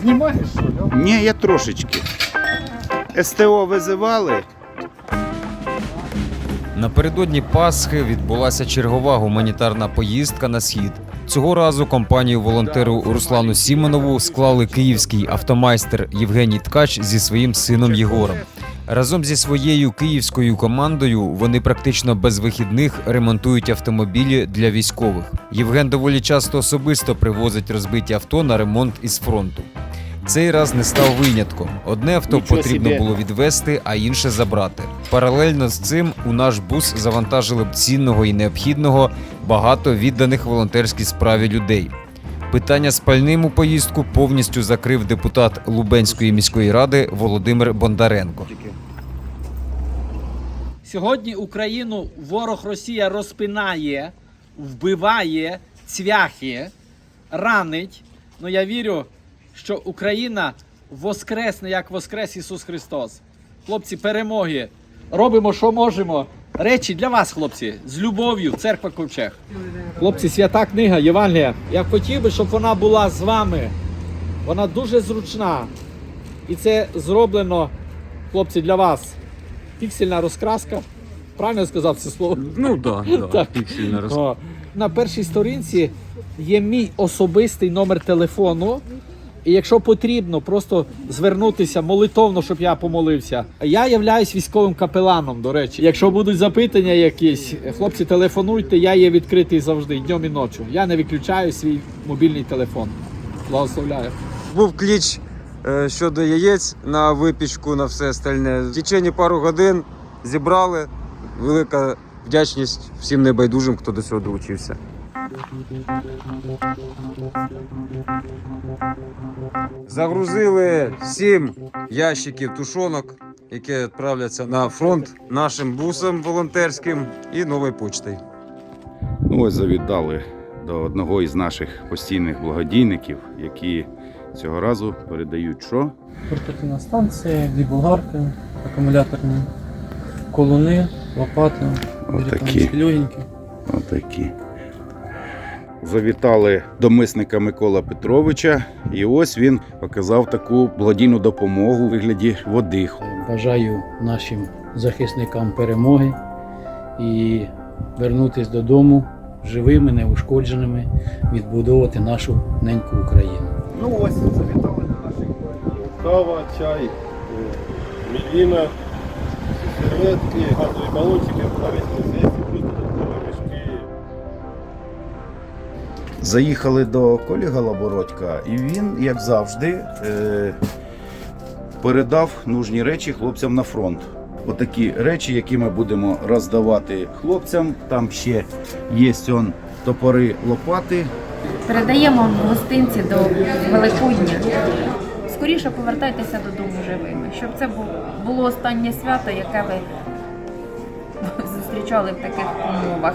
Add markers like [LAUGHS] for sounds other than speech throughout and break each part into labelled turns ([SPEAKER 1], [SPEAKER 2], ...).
[SPEAKER 1] знімаєш, що ли?
[SPEAKER 2] Ні, я трошечки. СТО визивали.
[SPEAKER 3] Напередодні Пасхи відбулася чергова гуманітарна поїздка на схід. Цього разу компанію волонтеру Руслану Сімонову склали київський автомайстер Євгеній Ткач зі своїм сином Єгором. Разом зі своєю київською командою вони практично без вихідних ремонтують автомобілі для військових. Євген доволі часто особисто привозить розбиті авто на ремонт із фронту. Цей раз не став винятком. Одне авто
[SPEAKER 2] Нічого
[SPEAKER 3] потрібно
[SPEAKER 2] собі.
[SPEAKER 3] було відвести, а інше забрати. Паралельно з цим у наш бус завантажили б цінного і необхідного багато відданих волонтерській справі людей. Питання з пальним у поїздку повністю закрив депутат Лубенської міської ради Володимир Бондаренко.
[SPEAKER 4] Сьогодні Україну ворог Росія розпинає, вбиває, цвяхи, ранить. Ну я вірю, що Україна воскресне, як воскрес Ісус Христос. Хлопці, перемоги. Робимо, що можемо. Речі для вас, хлопці, з любов'ю, церква Ковчег. Хлопці, свята книга Євангелія. Я хотів би, щоб вона була з вами. Вона дуже зручна. І це зроблено, хлопці, для вас. Піксельна розкраска. Правильно я сказав це слово?
[SPEAKER 5] Ну да, да, [LAUGHS]
[SPEAKER 4] Так.
[SPEAKER 5] піксельна роз...
[SPEAKER 4] На першій сторінці є мій особистий номер телефону. І якщо потрібно, просто звернутися молитовно, щоб я помолився. Я являюсь військовим капеланом, до речі. Якщо будуть запитання якісь, хлопці, телефонуйте, я є відкритий завжди, днем і ночі. Я не виключаю свій мобільний телефон. Благословляю.
[SPEAKER 5] Був кліч щодо яєць на випічку, на все остальне. В течение пару годин зібрали. Велика вдячність всім небайдужим, хто до цього долучився. Загрузили сім ящиків тушонок, які відправляться на фронт нашим бусом волонтерським і новою почтою.
[SPEAKER 2] Ну ось завітали до одного із наших постійних благодійників, які цього разу передають що?
[SPEAKER 6] Портативна станція, дві болгарки, акумуляторні колуни, лопати,
[SPEAKER 2] Отакі. Отакі. Завітали до мисника Микола Петровича, і ось він показав таку благодійну допомогу у вигляді води.
[SPEAKER 6] Бажаю нашим захисникам перемоги і вернутися додому живими, неушкодженими, відбудовувати нашу неньку Україну.
[SPEAKER 1] Ну ось завітали до наших
[SPEAKER 7] Кава, чай, мівіна, серветки, газові балончики, навіть не з'їсти, плюс додаткові мішки.
[SPEAKER 2] Заїхали до Колі Галабородька, і він, як завжди, е- передав нужні речі хлопцям на фронт. Отакі речі, які ми будемо роздавати хлопцям. Там ще є он топори, лопати.
[SPEAKER 8] Передаємо гостинці до Великодня. Скоріше повертайтеся додому живими, щоб це було останнє свято, яке ви [LAUGHS] зустрічали в таких умовах.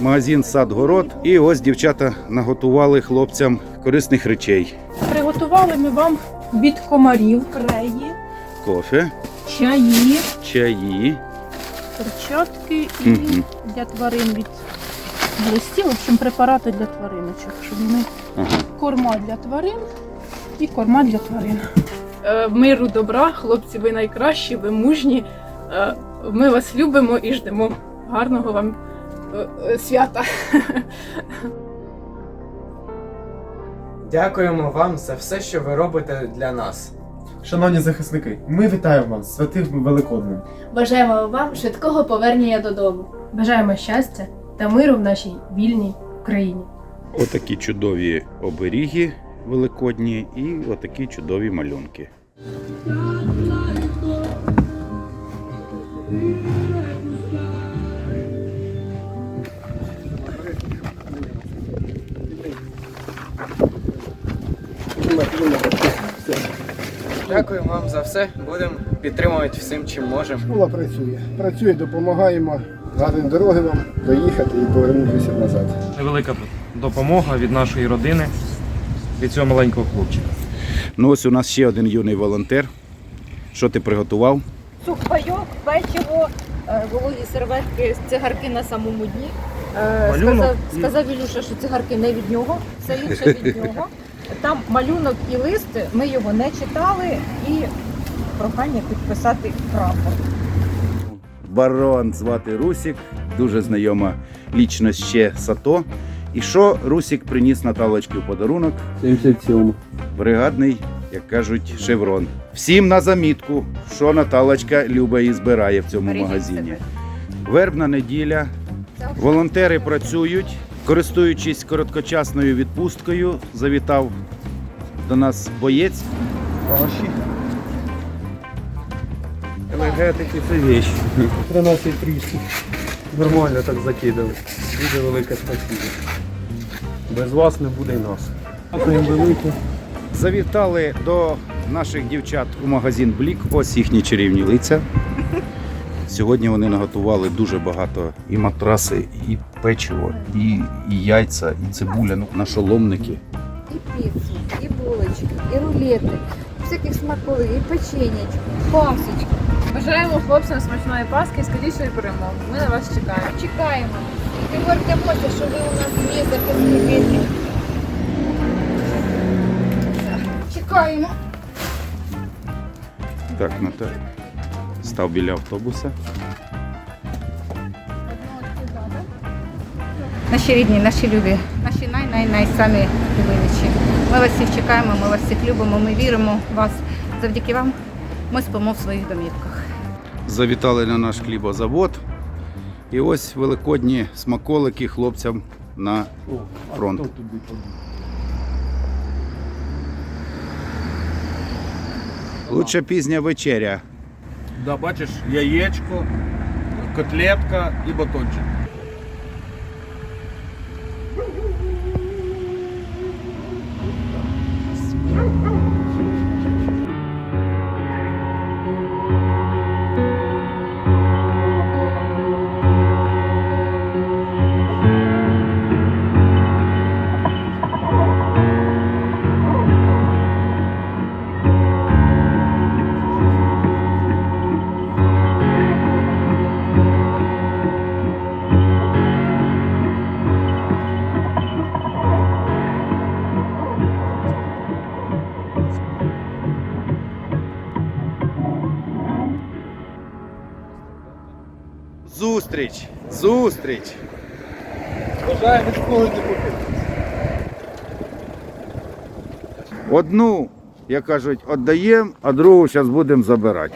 [SPEAKER 2] Магазин сад-город. І ось дівчата наготували хлопцям корисних речей.
[SPEAKER 9] Приготували ми вам від комарів реї,
[SPEAKER 2] Кофе,
[SPEAKER 9] чаї,
[SPEAKER 2] чаї.
[SPEAKER 9] перчатки і
[SPEAKER 2] Мгм.
[SPEAKER 9] для тварин від глистів, в общем, препарати для твариночок, щоб ми
[SPEAKER 2] Ага.
[SPEAKER 9] корма для тварин і корма для тварин. Е, Миру добра, хлопці, ви найкращі, ви мужні. Е, Ми вас любимо і ждемо. Гарного вам е, свята. [LAUGHS]
[SPEAKER 10] Дякуємо вам за все, що ви робите для нас.
[SPEAKER 7] Шановні захисники, ми вітаємо вас святим Великоднем.
[SPEAKER 9] Бажаємо вам швидкого повернення додому. Бажаємо щастя та миру в нашій вільній Україні.
[SPEAKER 2] Отакі чудові оберіги великодні і отакі чудові малюнки.
[SPEAKER 10] Дякуємо вам за все. Будемо підтримувати всім, чим можемо.
[SPEAKER 7] Школа працює. Працює, допомагаємо. Гарної дороги вам доїхати і повернутися назад.
[SPEAKER 11] Невелика допомога від нашої родини, від цього маленького хлопчика.
[SPEAKER 2] Ну ось у нас ще один юний волонтер. Що ти приготував?
[SPEAKER 8] Сухпайок, печиво, е, вологі серветки, цигарки на самому дні. Е,
[SPEAKER 11] Малюнок
[SPEAKER 8] Сказав, сказав Ілюша, що цигарки не від нього, все інше від [LAUGHS] нього.
[SPEAKER 12] Там малюнок і лист, ми його не читали, і прохання підписати прапор.
[SPEAKER 2] Барон звати Русік, дуже знайома лічність ще Сато. І що Русік приніс Наталочки в подарунок?
[SPEAKER 5] 77.
[SPEAKER 2] Бригадний, як кажуть, шеврон. Всім на замітку, що Наталочка любить і збирає в цьому магазині.
[SPEAKER 8] себе.
[SPEAKER 2] Вербна неділя. Волонтери працюють, користуючись короткочасною відпусткою, завітав до нас боєць.
[SPEAKER 7] Погощі. Енергетики це вещь. 13 300. Нормально так закидали. Дуже велике спасибо. Без вас не буде й нас.
[SPEAKER 2] Завітали до наших дівчат у магазин Блік. Ось їхні чарівні лиця. Сьогодні вони наготували дуже багато і матраси, і печиво, і, і яйця, і цибуля, ну, нашоломники.
[SPEAKER 13] і піцу, і булочки, і рулети, всяких смаколик, і печенячку, пасочки.
[SPEAKER 9] Бажаємо хлопцям смачної паски і скорішої перемоги. Ми на вас чекаємо.
[SPEAKER 13] Чекаємо. І гордимося, що ви у нас є захисники. Чекаємо.
[SPEAKER 2] Так, Наталя став біля автобуса.
[SPEAKER 12] Наші рідні, наші любі, наші най-най-най самі любиміші. Ми вас всіх чекаємо, ми вас всіх любимо, ми віримо в вас. Завдяки вам ми спимо в своїх домівках.
[SPEAKER 2] Завітали на наш хлібозавод. І ось великодні смаколики хлопцям на фронт. Лучше пізня вечеря.
[SPEAKER 1] Да, бачиш, яєчко, котлетка і батончик.
[SPEAKER 2] Зустріч! Зустріч!
[SPEAKER 7] Бажаю від школи не купити.
[SPEAKER 2] Одну, як кажуть, віддаємо, а другу зараз будемо забирати.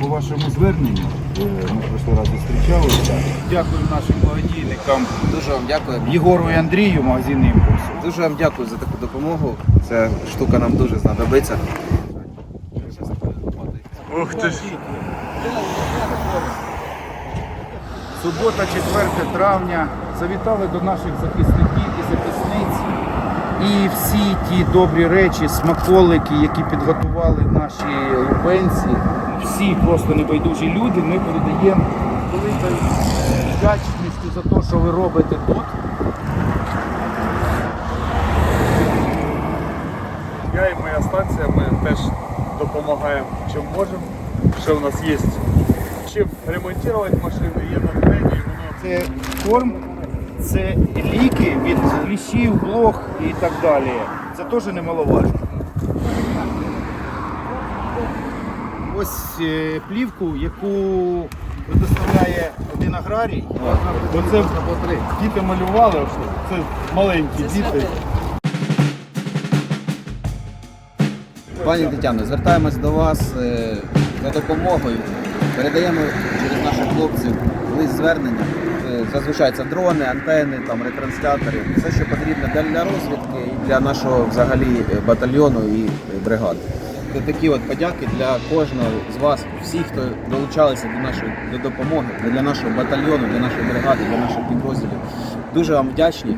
[SPEAKER 2] По вашому зверненню ми в прошлий раз зустрічалися. Дякую нашим благодійникам
[SPEAKER 10] Дуже вам дякую.
[SPEAKER 2] Єгору і Андрію, магазин імпульс.
[SPEAKER 10] Дуже вам дякую за таку допомогу. Ця штука нам дуже знадобиться.
[SPEAKER 7] Ух ти ж.
[SPEAKER 2] Субота, 4 травня. Завітали до наших захисників і захисниць. І всі ті добрі речі, смаколики, які підготували наші лупенці, всі просто небайдужі люди, ми передаємо великою вдячністю за те, що ви робите тут.
[SPEAKER 7] Я і моя станція, ми теж допомагаємо чим можемо. Що в нас є чим ремонтувати машини, є натхнення, воно
[SPEAKER 2] Це корм, це ліки від кліщів, блох і так далі. Це теж немаловажно. Ось е, плівку, яку предоставляє один аграрій.
[SPEAKER 7] Бо це діти малювали, це маленькі діти.
[SPEAKER 10] Пані Тетяно, звертаємось до вас е, за допомогою. Передаємо через наших хлопців лист звернення. Е, Зазвичай це дрони, антени, там, ретранслятори. Все, що потрібно для, розвідки і для нашого взагалі е, батальйону і е, бригади. Це такі от подяки для кожного з вас, всіх, хто долучалися до нашої до допомоги, для нашого батальйону, для нашої бригади, для наших підрозділів. Дуже вам вдячні.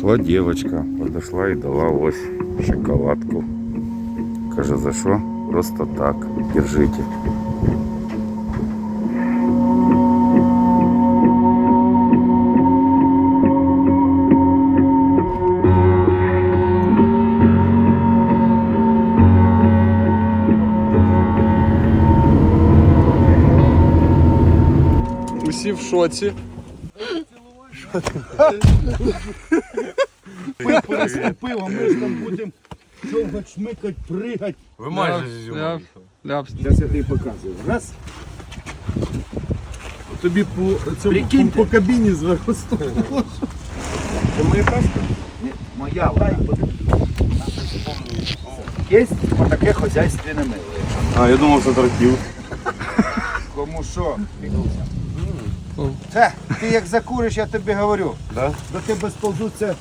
[SPEAKER 2] Шла девочка, подошла и дала ось шоколадку. Каже, за що? Просто так. Держите.
[SPEAKER 7] Усі в шоці. [LAUGHS]
[SPEAKER 2] Пиво, ми ж там будемо човгать, шмикать, пригать.
[SPEAKER 11] Ви майже з
[SPEAKER 2] Зараз я тобі показую. Раз. Тобі по, цьому, по, по кабіні зверху стало. Це моя каска? Ні, моя. Дай Є отаке хазяйственне мило.
[SPEAKER 7] А, я думав, це торків.
[SPEAKER 2] Кому що? Це, ти як закуриш, я тобі говорю.
[SPEAKER 7] Да?
[SPEAKER 2] До тебе сползуться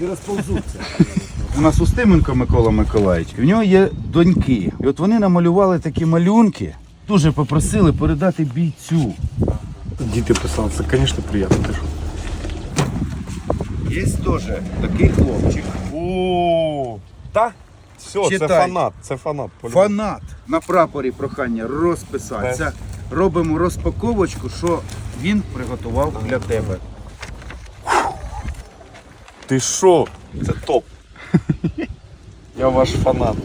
[SPEAKER 2] і розползуться. У нас Устименко Микола Миколаївич, в нього є доньки. І от вони намалювали такі малюнки, дуже попросили передати бійцю.
[SPEAKER 7] Діти писали, це, звісно, приємно.
[SPEAKER 2] Є теж такий хлопчик.
[SPEAKER 7] О, та? Все, це фанат, це фанат. по-любому.
[SPEAKER 2] Фанат. На прапорі прохання розписатися. Робимо розпаковочку, що він приготував для тебе.
[SPEAKER 7] Ти що? Це топ. [LAUGHS] Я ваш фанат.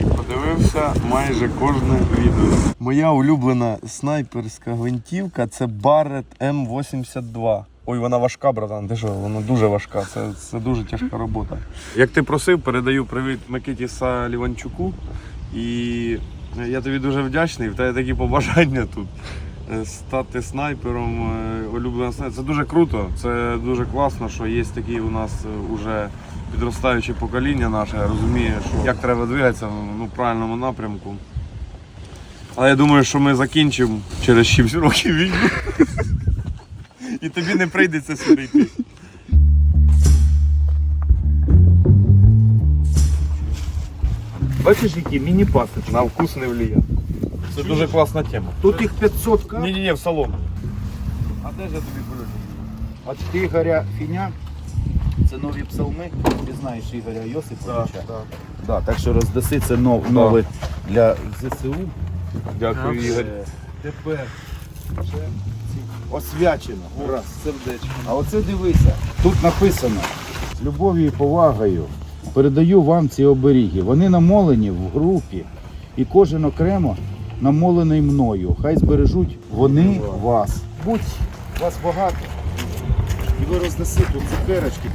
[SPEAKER 7] І Подивився майже кожне відео. Моя улюблена снайперська гвинтівка це Barrett M82. Ой, вона важка, братан. Ти що, вона дуже важка. Це, це дуже тяжка робота. Як ти просив, передаю привіт Микиті Саліванчуку. І я тобі дуже вдячний. В тебе такі побажання тут. Е, Стати снайпером, е, улюблена снайпер. Це дуже круто, це дуже класно, що є такі у нас е, уже підростаюче покоління наше, розуміє, що як треба двигатися ну, в правильному напрямку. Але я думаю, що ми закінчимо через 6 [LAUGHS] років війну. І тобі не прийдеться сюди йти.
[SPEAKER 2] Бачиш, які міні-пасочки.
[SPEAKER 7] На вкус не вліє. Це дуже класна тема.
[SPEAKER 2] Тут їх 500 кап.
[SPEAKER 7] Ні, ні, ні, в салон. А де ж я тобі прийду?
[SPEAKER 2] От Ігоря Фіня, це нові псалми, ти знаєш Ігоря Йосиповича.
[SPEAKER 7] Да, да.
[SPEAKER 2] Да, так що роздаси це нов, нове для ЗСУ.
[SPEAKER 7] Дякую, Ігор.
[SPEAKER 2] Тепер освячено. Раз.
[SPEAKER 7] Сердечко.
[SPEAKER 2] А оце дивися, тут написано з любов'ю і повагою. Передаю вам ці оберіги. Вони намолені в групі, і кожен окремо намолений мною. Хай збережуть вони вас. Будь вас багато. І ви роздаси тут цукерочки.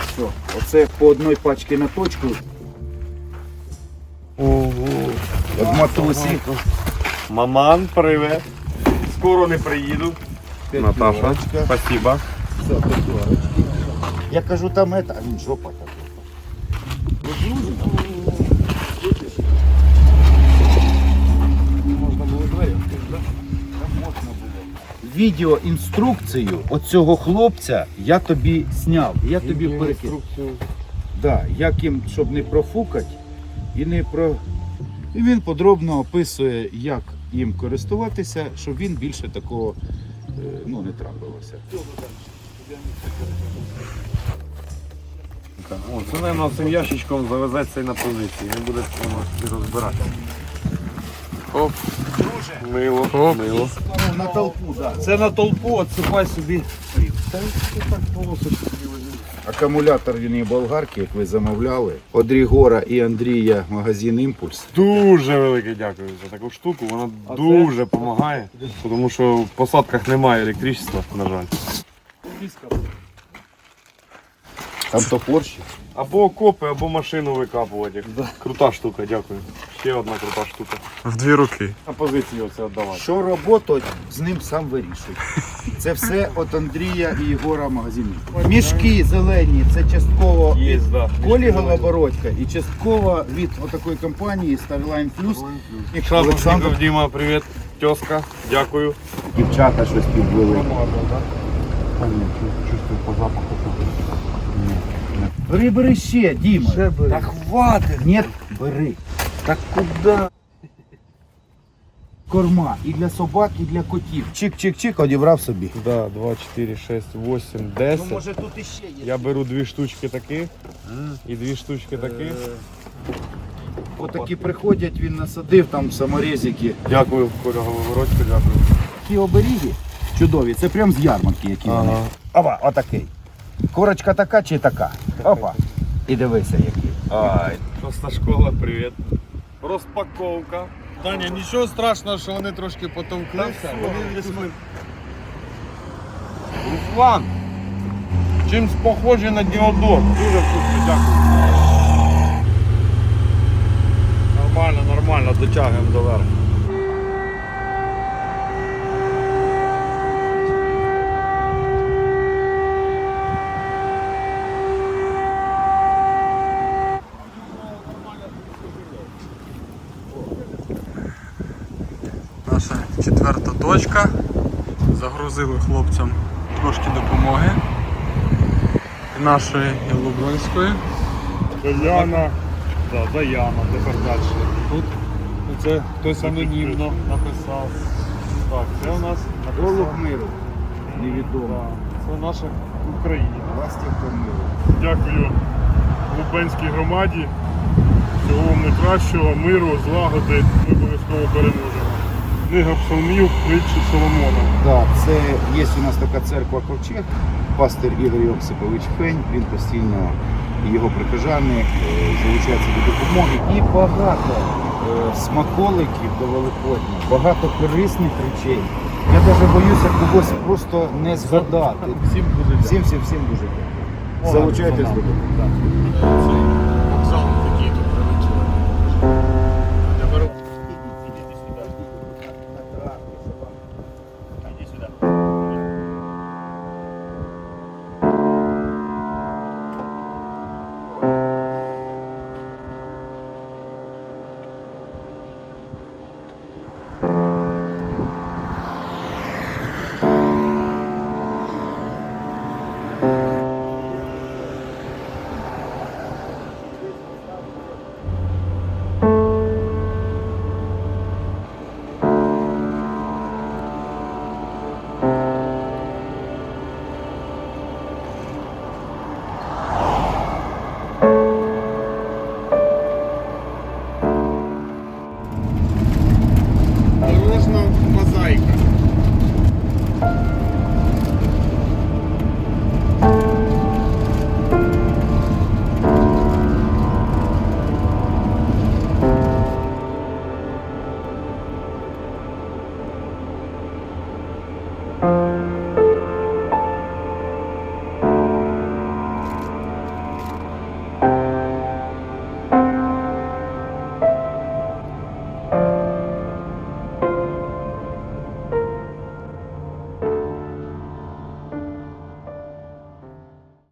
[SPEAKER 2] Все, оце по одній пачці на точку.
[SPEAKER 7] Ого.
[SPEAKER 2] От матусі.
[SPEAKER 7] Маман, привет. Скоро не приїду. Наташа, спасибо.
[SPEAKER 2] Все. Я кажу, там это, а він жопа така. Відео інструкцію оцього хлопця я тобі зняв. Я тобі перекину. Да, як їм, щоб не профукати і не про. І він подробно описує, як їм користуватися, щоб він більше такого е, ну, не трапилося.
[SPEAKER 7] О, це, мабуть, цим ящичком завезеться і на позиції. Не буде воно розбирати. Оп. Мило. Мило.
[SPEAKER 2] Ну, на толпу, да.
[SPEAKER 1] Це на толпу, отсипай собі.
[SPEAKER 2] Акумулятор він і болгарки, як ви замовляли. Од Рігора і Андрія магазин Імпульс.
[SPEAKER 7] Дуже велике дякую за таку штуку. Вона дуже допомагає, тому що в посадках немає електричества, на жаль.
[SPEAKER 2] Там топорщик.
[SPEAKER 7] Або окопи, або машину викапувати. Крута штука, дякую. Ще одна крута штука. В дві руки. На позиції оце віддавати.
[SPEAKER 2] Що роботу з ним сам вирішує. Це все від Андрія і Єгора магазину. Мішки зелені, це частково
[SPEAKER 7] Є,
[SPEAKER 2] від
[SPEAKER 7] да.
[SPEAKER 2] Колі Голобородька і частково від отакої компанії Starline Plus. І Олександр,
[SPEAKER 7] Олександр Діма, привіт. Тьоска, дякую.
[SPEAKER 2] дівчата щось підвели.
[SPEAKER 7] Чувствую по запаху.
[SPEAKER 2] Бери, бери ще, Діма. Та хватить. Ні, бери.
[SPEAKER 7] Так куди?
[SPEAKER 2] Корма і для собак, і для котів. Чик-чик-чик, одібрав собі.
[SPEAKER 7] Да, 2, 4, 6, 8,
[SPEAKER 2] Ну,
[SPEAKER 7] 10.
[SPEAKER 2] може тут іще є.
[SPEAKER 7] Я беру дві штучки такі і дві штучки такі.
[SPEAKER 2] Отакі приходять, він насадив там саморезики.
[SPEAKER 14] Дякую, Коля Головородько, дякую.
[SPEAKER 2] Такі оберіги чудові, це прям з ярмарки, які вони.
[SPEAKER 14] Ага.
[SPEAKER 2] Опа, отакий. Корочка така чи така? Опа. І дивися який. Ай.
[SPEAKER 14] Шоста школа, привіт. Розпаковка. Даня, нічого страшного, що вони трошки потовклися. Руслан! Чимсь похожий на Діодор. Дуже вкусно, дякую. Нормально, нормально, дотягуємо до верху.
[SPEAKER 15] Наша точка. Загрузили хлопцям трошки допомоги. І нашої і Лубенської.
[SPEAKER 14] Даяна. Да, Даяна, тепер далі. Тут це хтось анонімно написав. Так, це у нас
[SPEAKER 2] Голуб
[SPEAKER 14] написав.
[SPEAKER 2] миру. Невідомо.
[SPEAKER 14] Це наша Україна.
[SPEAKER 2] Ластівка миру.
[SPEAKER 14] Дякую Лубенській громаді. Всього вам найкращого, миру, злагоди. Ми обов'язково переможемо. Книга псалмів, притчі Соломона.
[SPEAKER 2] Так, це є у нас така церква Ковчег, пастир Ігор Йосипович Фень, він постійно і його прихожани е, залучаються до допомоги. І багато е, смаколиків до Великодня, багато корисних речей. Я навіть боюся когось просто не згадати.
[SPEAKER 14] Всім дуже
[SPEAKER 2] Всім, всім, всім дуже дякую. Залучайтесь до допомоги.